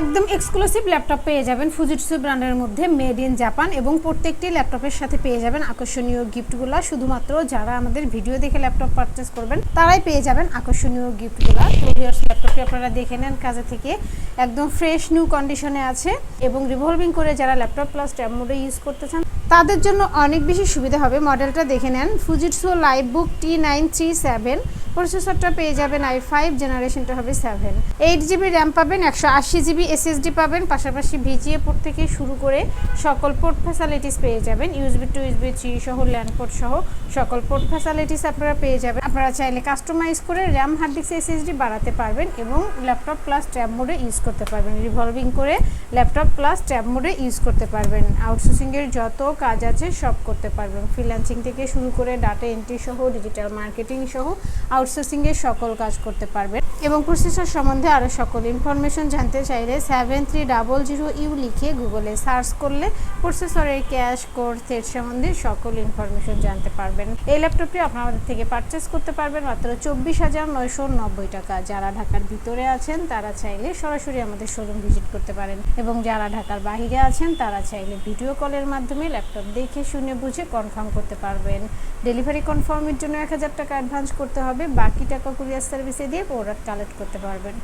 একদম exclusive laptop পেয়ে যাবেন ফুজিটসু ব্র্যান্ডের মধ্যে মেড ইন জাপান এবং প্রত্যেকটি ল্যাপটপের সাথে পেয়ে যাবেন আকর্ষণীয় গিফটগুলো শুধুমাত্র যারা আমাদের ভিডিও দেখে ল্যাপটপ পারচেস করবেন, তারাই পেয়ে যাবেন আকর্ষণীয় গিফটগুলো তো ভিউয়ার্স ল্যাপটপটি আপনারা দেখে নেন কাজে থেকে। একদম ফ্রেশ নিউ কন্ডিশনে আছে এবং রিভলভিং করে যারা ল্যাপটপ প্লাস ট্যাব মোডে ইউজ করতে চান, তাদের জন্য অনেক বেশি সুবিধা হবে। মডেলটা দেখে নেন। Fujitsu LifeBook T nine three seven প্রসেসরটা পেয়ে যাবেন আই ফাইভ জেনারেশনটা হবে সেভেন এইট জিবি র্যাম পাবেন, একশো আশি জিবি এসএসডি পাবেন, পাশাপাশি ভিজিএ পোর্ট থেকে শুরু করে সকল পোর্ট ফ্যাসিলিটিস পেয়ে যাবেন ইউএসবি টু ইউএসবি থ্রি সহ ল্যান্ড পোর্ট সহ সকল পোর্ট ফ্যাসিলিটিস আপনারা পেয়ে যাবেন। আপনারা চাইলে কাস্টমাইজ করে র্যাম হার্ড ডিস্ক এসএসডি বাড়াতে পারবেন এবং ল্যাপটপ প্লাস ট্যাব মোডে ইউজ করতে পারবেন। রিভলভিং করে ল্যাপটপ প্লাস ট্যাব মোডে ইউজ করতে পারবেন। আউটসোর্সিংয়ের যত কাজ আছে সব করতে পারবেন। ফ্রিল্যান্সিং থেকে শুরু করে ডাটা এন্ট্রি সহ ডিজিটাল মার্কেটিং সহ আউটসোর্সিংয়ের সকল কাজ করতে পারবেন। এবং প্রসেসর সম্বন্ধে আরও সকল ইনফরমেশন জানতে চাইলে seven three double zero U লিখে গুগলে সার্চ করলে প্রসেসরের ক্যাশ কোর সেট সম্বন্ধে সকল ইনফরমেশন জানতে পারবেন। এই ল্যাপটপটি আপনাদের থেকে পারচেস করতে পারবেন মাত্র চব্বিশ হাজার নয়শো নব্বই টাকা। যারা ঢাকার ভিতরে আছেন, তারা চাইলে সরাসরি আমাদের শোরুম ভিজিট করতে পারেন। এবং যারা ঢাকার বাহিরে আছেন, তারা চাইলে ভিডিও কলের মাধ্যমে ল্যাপটপ দেখে, শুনে, বুঝে কনফার্ম করতে পারবেন। ডেলিভারি কনফার্মের জন্য এক হাজার টাকা অ্যাডভান্স করতে হবে। বাকি টাকা কুরিয়ার সার্ভিসে দিয়ে প্রোডাক্ট কালেক্ট করতে পারবেন।